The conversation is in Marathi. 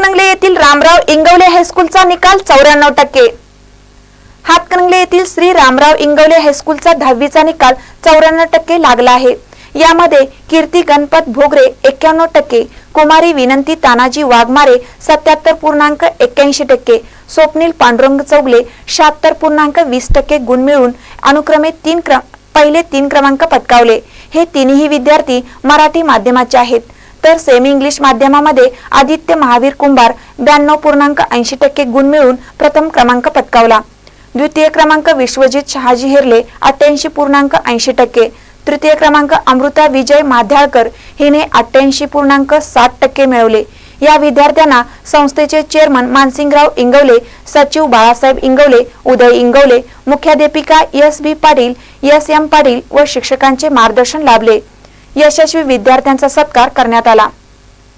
हातकणंगले येथील रामराव इंगवले हायस्कूलचा निकाल चौऱ्याण्णव टक्के. हातकणंगले येथील श्री रामराव इंगवले हायस्कूलचा दहावीचा निकाल चौऱ्याण्णव टक्के लागला आहे. यामध्ये कीर्ती गणपत भोगरे एक्क्याण्णव टक्के कुमारी विनंती तानाजी वाघमारे सत्याहत्तर पूर्णांक एक्क्याऐंशी टक्के स्वप्नील पांडुरंग चौगले शहात्तर पूर्णांक वीस टक्के गुण मिळून अनुक्रमे तीन क्रम पहिले तीन क्रमांक पटकावले. हे तिन्ही विद्यार्थी मराठी माध्यमाचे आहेत. तर सेमी इंग्लिश माध्यमामध्ये आदित्य महावीर कुंभार ब्याण्णव पूर्णांक ऐंशी टक्के गुण मिळून प्रथम क्रमांक पटकावला. द्वितीय क्रमांक विश्वजित शहाजी हेरले अठ्ठ्याऐंशी पूर्णांक ऐंशी टक्के. तृतीय क्रमांक अमृता विजय माध्याळकर हिने अठ्ठ्याऐंशी पूर्णांक सात टक्के मिळवले. या विद्यार्थ्यांना संस्थेचे चेअरमन मानसिंगराव इंगवले सचिव बाळासाहेब इंगवले उदय इंगवले मुख्याध्यापिका S B Patil S M Patil व शिक्षकांचे मार्गदर्शन लाभले. यशस्वी विद्यार्थ्यांचा सत्कार करण्यात आला.